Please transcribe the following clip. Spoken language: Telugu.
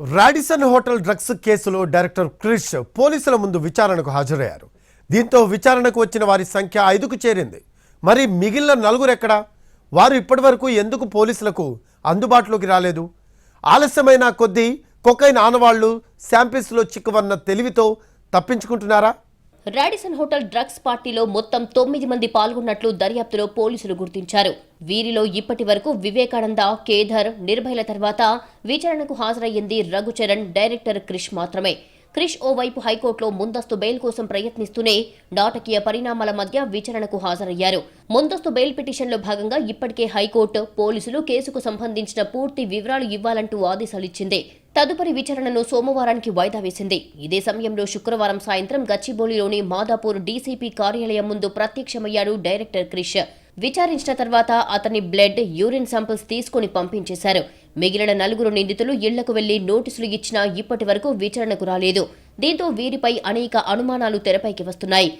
రాడిసన్ హోటల్ డ్రగ్స్ కేసులో డైరెక్టర్ క్రిష్ పోలీసుల ముందు విచారణకు హాజరయ్యారు. దీంతో విచారణకు వచ్చిన వారి సంఖ్య ఐదుకు చేరింది. మరి మిగిలిన నలుగురు ఎక్కడా? వారు ఇప్పటివరకు ఎందుకు పోలీసులకు అందుబాటులోకి రాలేదు? ఆలస్యమైన కొద్దీ కొకైన్ ఆనవాళ్ళు శాంపిల్స్లో చిక్కువన్న తెలివితో తప్పించుకుంటున్నారా? రాడిసన్ హోటల్ డ్రగ్స్ పార్టీలో మొత్తం తొమ్మిది మంది పాల్గొన్నట్లు దర్యాప్తులో పోలీసులు గుర్తించారు. వీరిలో ఇప్పటి వరకు వివేకానంద కేధర్ నిర్భయల తర్వాత విచారణకు హాజరయ్యింది రఘుచరణ్ డైరెక్టర్ క్రిష్ మాత్రమే. క్రిష్ ఓవైపు హైకోర్టులో ముందస్తు బెయిల్ కోసం ప్రయత్నిస్తూనే నాటకీయ పరిణామాల మధ్య విచారణకు హాజరయ్యారు. ముందస్తు బెయిల్ పిటిషన్లో భాగంగా ఇప్పటికే హైకోర్టు పోలీసులు కేసుకు సంబంధించిన పూర్తి వివరాలు ఇవ్వాలంటూ ఆదేశాలిచ్చింది. తదుపరి విచారణను సోమవారానికి వాయిదా వేసింది. ఇదే సమయంలో శుక్రవారం సాయంత్రం గచ్చిబౌలిలోని మాదాపూర్ డీసీపీ కార్యాలయం ముందు ప్రత్యక్షమయ్యాడు డైరెక్టర్ క్రిష్. విచారించిన తర్వాత అతని బ్లడ్ యూరిన్ శాంపిల్స్ తీసుకుని పంపించేశారు. మిగిలిన నలుగురు నిందితులు ఇళ్ళకు వెళ్ళి నోటీసులు ఇచ్చినా ఇప్పటి వరకు విచారణకు రాలేదు. దీంతో వీరిపై అనేక అనుమానాలు తెరపైకి వస్తున్నాయి.